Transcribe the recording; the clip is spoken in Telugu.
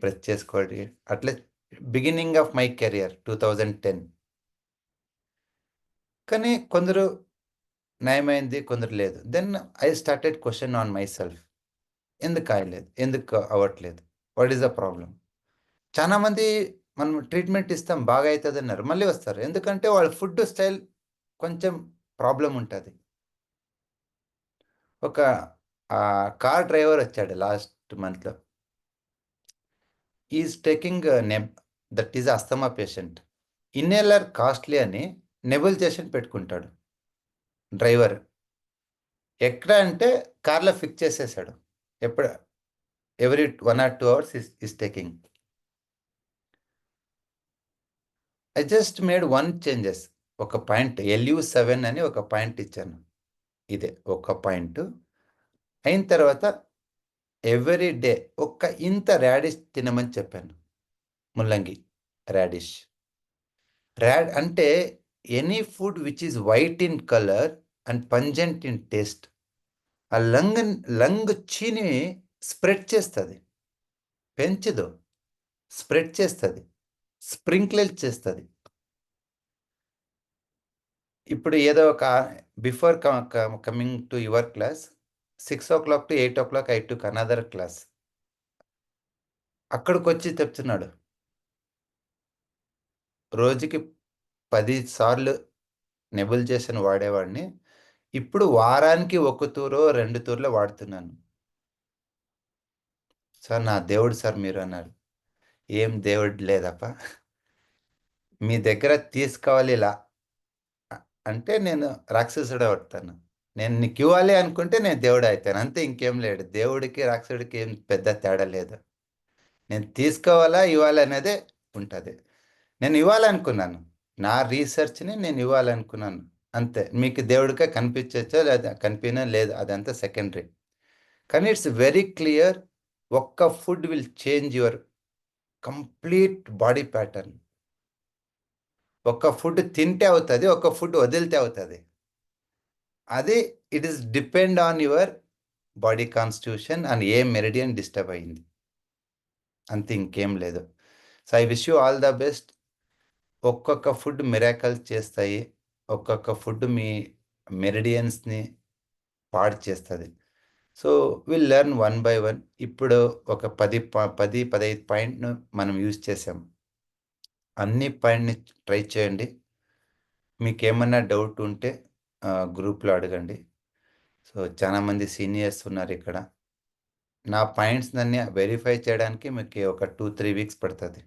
ప్రెస్ చేసుకోండి. అట్లే beginning of my career two thousand ten కానీ కొందరు నయమైంది కొందరు లేదు. Then I started question on myself ఎందుకు కాయలేదు? ఎందుకు అవ్వట్లేదు? వాట్ ఈస్ ద ప్రాబ్లం చాలామంది మనం ట్రీట్మెంట్ ఇస్తాం బాగా అవుతుంది అన్నారు. మళ్ళీ వస్తారు. ఎందుకంటే వాళ్ళ ఫుడ్ స్టైల్ కొంచెం ప్రాబ్లం ఉంటుంది. ఒక కార్ డ్రైవర్ వచ్చాడు లాస్ట్ మంత్లో is taking neb that is asthma patient inhaler costly అని నెబులైజేషన్ పెట్టుకుంటాడు. డ్రైవర్. ఎక్కడ అంటే కార్లో ఫిక్స్ చేసేసాడు. ఎప్పుడు? Every one or two hours is is taking. I just made one changes. ఒక పాయింట్ ఎల్యూ సెవెన్ అని ఒక పాయింట్ ఇచ్చాను. ఇదే ఒక పాయింట్. అయిన తర్వాత ఎవ్రీ డే ఒక్క ఇంత ర్యాడిష్ తినమని చెప్పాను. ముల్లంగి ర్యాడిష్ ర్యాడ్ అంటే any food which is white in colour and pungent in taste ఆ లంగ్ లంగ్ చీని స్ప్రెడ్ చేస్తుంది. పెంచదు. స్ప్రెడ్ చేస్తుంది. స్ప్రింక్లర్ చేస్తుంది. ఇప్పుడు ఏదో ఒక before coming to your class six o'clock to eight o'clock I took another class. అక్కడికి వచ్చి చెప్తున్నాడు. రోజుకి పది సార్లు నెబుల్ చేసిన వాడేవాడిని. ఇప్పుడు వారానికి ఒక తూరో రెండు తూర్లో వాడుతున్నాను. సార్ నా దేవుడు సార్ మీరు అన్నారు. ఏం దేవుడు లేదప్ప. మీ దగ్గర తీసుకోవాలి ఇలా అంటే నేను రాక్షసుడే పడతాను నేను నీకు ఇవ్వాలి అనుకుంటే నేను దేవుడు అవుతాను. అంతే ఇంకేం లేడు దేవుడికి రాక్షసుడికి ఏం పెద్ద తేడా లేదు. నేను తీసుకోవాలా ఇవ్వాలి అనేదే ఉంటుంది. నేను ఇవ్వాలనుకున్నాను. నా రీసెర్చ్ని నేను ఇవ్వాలనుకున్నాను. అంతే. మీకు దేవుడికే కనిపించచ్చో లేదా కనిపినా లేదు. అదంతా సెకండరీ. కానీ ఇట్స్ వెరీ క్లియర్. ఒక్క food will change your complete body pattern. ఒక ఫుడ్ తింటే అవుతుంది ఒక ఫుడ్ వదిలితే అవుతుంది. అదే it is depend on your body constitution and A meridian disturb అయింది. అంతే ఇంకేం లేదు. So I wish you all the best ఒక్కొక్క ఫుడ్ మిరాకల్ చేస్తాయి. ఒక్కొక్క ఫుడ్ మీ మెరిడియన్స్ని పాడు చేస్తుంది. So will learn one by one ఇప్పుడు ఒక పది పది పదహైదు పాయింట్ను మనం యూజ్ చేసాం. అన్ని పాయింట్ని ట్రై చేయండి. మీకు ఏమన్నా డౌట్ ఉంటే గ్రూప్లో అడగండి. సో చాలామంది సీనియర్స్ ఉన్నారు ఇక్కడ. నా పాయింట్స్ అన్ని వెరిఫై చేయడానికి మీకు ఒక టూ త్రీ వీక్స్ పడుతుంది.